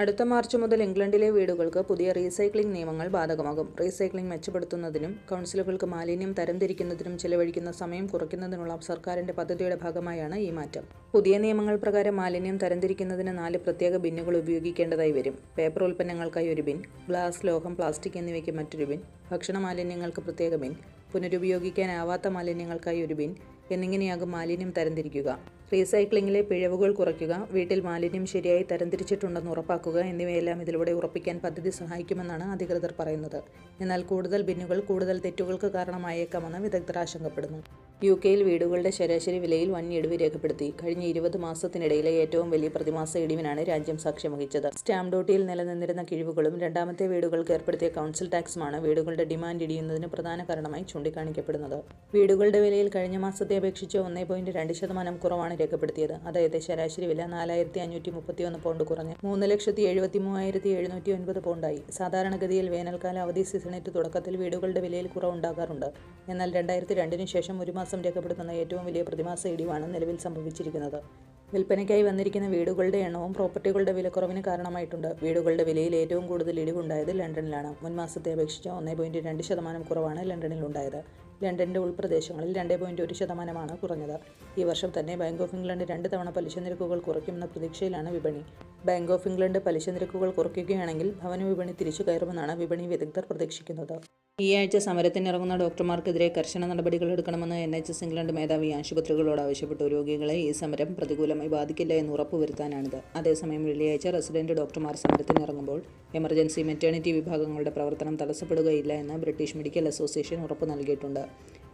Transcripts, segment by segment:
അടുത്ത മാർച്ച് മുതൽ ഇംഗ്ലണ്ടിലെ വീടുകൾക്ക് പുതിയ റീസൈക്ലിംഗ് നിയമങ്ങൾ ബാധകമാകും. റീസൈക്ലിംഗ് മെച്ചപ്പെടുത്തുന്നതിനും കൗൺസിലുകൾക്ക് മാലിന്യം തരംതിരിക്കുന്നതിനും ചെലവഴിക്കുന്ന സമയം കുറയ്ക്കുന്നതിനുള്ള സർക്കാരിന്റെ പദ്ധതിയുടെ ഭാഗമായാണ് ഈ മാറ്റം. പുതിയ നിയമങ്ങൾ പ്രകാരം മാലിന്യം തരംതിരിക്കുന്നതിന് നാല് പ്രത്യേക ബിന്നുകൾ ഉപയോഗിക്കേണ്ടതായി വരും. പേപ്പർ ഉൽപ്പന്നങ്ങൾക്കായി ഒരു ബിൻ ഗ്ലാസ് ലോഹം പ്ലാസ്റ്റിക് എന്നിവയ്ക്ക് മറ്റൊരു ബിൻ ഭക്ഷണ മാലിന്യങ്ങൾക്ക് പ്രത്യേക ബിൻ പുനരുപയോഗിക്കാനാവാത്ത മാലിന്യങ്ങൾക്കായി ഒരു ബിൻ എന്നിങ്ങനെയാകും മാലിന്യം തരംതിരിക്കുക. റീസൈക്ലിംഗിലെ പിഴവുകൾ കുറയ്ക്കുക വീട്ടിൽ മാലിന്യം ശരിയായി തരംതിരിച്ചിട്ടുണ്ടെന്ന് ഉറപ്പാക്കുക എന്നിവയെല്ലാം ഇതിലൂടെ ഉറപ്പിക്കാൻ പദ്ധതി സഹായിക്കുമെന്നാണ് അധികൃതർ പറയുന്നത്. എന്നാൽ കൂടുതൽ ബിന്നുകൾ കൂടുതൽ തെറ്റുകൾക്ക് കാരണമായേക്കാമെന്ന് വിദഗ്ധർ ആശങ്കപ്പെടുന്നു. യു കെയിൽ വീടുകളുടെ ശരാശരി വിലയിൽ വൻ ഇടിവ് രേഖപ്പെടുത്തി. കഴിഞ്ഞ ഇരുപത് മാസത്തിനിടയിലെ ഏറ്റവും വലിയ പ്രതിമാസ ഇടിവിനാണ് രാജ്യം സാക്ഷ്യം വഹിച്ചത്. സ്റ്റാമ്പ് ഡ്യൂട്ടിയിൽ നിലനിന്നിരുന്ന കിഴിവുകളും രണ്ടാമത്തെ വീടുകൾക്ക് ഏർപ്പെടുത്തിയ കൗൺസിൽ ടാക്സുമാണ് വീടുകളുടെ ഡിമാൻഡ് ഇടിയുന്നതിന് പ്രധാന കാരണമായി ചൂണ്ടിക്കാണിക്കപ്പെടുന്നത്. വീടുകളുടെ വിലയിൽ കഴിഞ്ഞ മാസത്തെ അപേക്ഷിച്ച് ഒന്നേ പോയിന്റ് രണ്ട് ശതമാനം കുറവാണ് രേഖപ്പെടുത്തിയത്. അതായത് ശരാശരി വില നാലായിരത്തി അഞ്ഞൂറ്റി മുപ്പത്തിയൊന്ന് പൗണ്ട് കുറഞ്ഞ് മൂന്ന് ലക്ഷത്തി എഴുപത്തി മൂവായിരത്തി എഴുന്നൂറ്റി ഒൻപത് പൗണ്ടായി. സാധാരണഗതിയിൽ വേനൽക്കാല അവധി സീസണിന്റെ തുടക്കത്തിൽ വീടുകളുടെ വിലയിൽ കുറവുണ്ടാകാറുണ്ട്. എന്നാൽ രണ്ടായിരത്തി രണ്ടിന് ശേഷം ഒരു മാസം രേഖപ്പെടുത്തുന്ന ഏറ്റവും വലിയ പ്രതിമാസ ഇടിവാണ് നിലവിൽ സംഭവിച്ചിരിക്കുന്നത്. വിൽപ്പനയ്ക്കായി വന്നിരിക്കുന്ന വീടുകളുടെ എണ്ണവും പ്രോപ്പർട്ടികളുടെ വിലക്കുറവിന് കാരണമായിട്ടുണ്ട്. വീടുകളുടെ വിലയിൽ ഏറ്റവും കൂടുതൽ ഇടിവുണ്ടായത് ലണ്ടനിലാണ്. മുൻ മാസത്തെ അപേക്ഷിച്ച് ഒന്നേ പോയിന്റ് രണ്ട് ശതമാനം കുറവാണ് ലണ്ടനിൽ ഉണ്ടായത് ലണ്ടന്റെ ഉൾപ്രദേശങ്ങളിൽ രണ്ട് പോയിന്റ് ഒരു ശതമാനമാണ് കുറഞ്ഞത്. ഈ വർഷം തന്നെ ബാങ്ക് ഓഫ് ഇംഗ്ലണ്ട് രണ്ട് തവണ പലിശ നിരക്കുകൾ കുറയ്ക്കുമെന്ന പ്രതീക്ഷയിലാണ് വിപണി. ബാങ്ക് ഓഫ് ഇംഗ്ലണ്ട് പലിശ നിരക്കുകൾ കുറയ്ക്കുകയാണെങ്കിൽ ഭവന വിപണി തിരിച്ചു കയറുമെന്നാണ് വിപണി വിദഗ്ധർ പ്രതീക്ഷിക്കുന്നത്. ഈ ആഴ്ച സമരത്തിനിറങ്ങുന്ന ഡോക്ടർമാർക്കെതിരെ കർശന നടപടികൾ എടുക്കണമെന്ന് എൻ എച്ച് എസ് ഇംഗ്ലണ്ട് മേധാവി ആശുപത്രികളോട് ആവശ്യപ്പെട്ടു. രോഗികളെ ഈ സമരം പ്രതികൂലമായി ബാധിക്കില്ല എന്ന് ഉറപ്പുവരുത്താനാണിത്. അതേസമയം വെള്ളിയാഴ്ച റെസിഡന്റ് ഡോക്ടർമാർ സമരത്തിനിറങ്ങുമ്പോൾ എമർജൻസി മെറ്റേണിറ്റി വിഭാഗങ്ങളുടെ പ്രവർത്തനം തടസ്സപ്പെടുകയില്ല എന്ന് ബ്രിട്ടീഷ് മെഡിക്കൽ അസോസിയേഷൻ ഉറപ്പ് നൽകിയിട്ടുണ്ട്.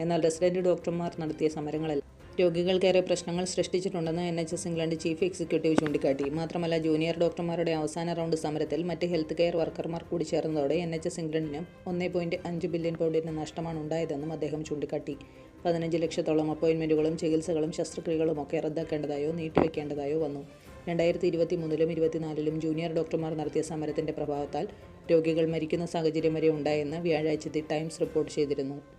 എന്നാൽ റെസിഡന്റ് ഡോക്ടർമാർ നടത്തിയ സമരങ്ങളിൽ രോഗികൾക്കേറെ പ്രശ്നങ്ങൾ സൃഷ്ടിച്ചിട്ടുണ്ടെന്ന് N H S England chief executive ചൂണ്ടിക്കാട്ടി. മാത്രമല്ല ജൂനിയർ ഡോക്ടർമാരുടെ അവസാന റൗണ്ട് സമരത്തിൽ മറ്റ് ഹെൽത്ത് കെയർ വർക്കർമാർ കൂടി ചേർന്നതോടെ എൻ എച്ച് എസ് ഇംഗ്ലണ്ടിന് ഒന്നേ പോയിന്റ് അഞ്ച് ബില്യൺ പൗണ്ടിന്റെ നഷ്ടമാണ് ഉണ്ടായതെന്നും അദ്ദേഹം ചൂണ്ടിക്കാട്ടി. പതിനഞ്ച് ലക്ഷത്തോളം അപ്പോയിൻമെന്റുകളും ചികിത്സകളും ശസ്ത്രക്രിയകളും ഒക്കെ റദ്ദാക്കേണ്ടതായോ നീട്ടിവെക്കേണ്ടതായോ വന്നു. രണ്ടായിരത്തി ഇരുപത്തി മൂന്നിലും ഇരുപത്തിനാലിലും ജൂനിയർ ഡോക്ടർമാർ നടത്തിയ സമരത്തിന്റെ പ്രഭാവത്താൽ രോഗികൾ മരിക്കുന്ന സാഹചര്യം വരെ ഉണ്ടായെന്ന് വ്യാഴാഴ്ച ദി ടൈംസ് റിപ്പോർട്ട് ചെയ്തിരുന്നു.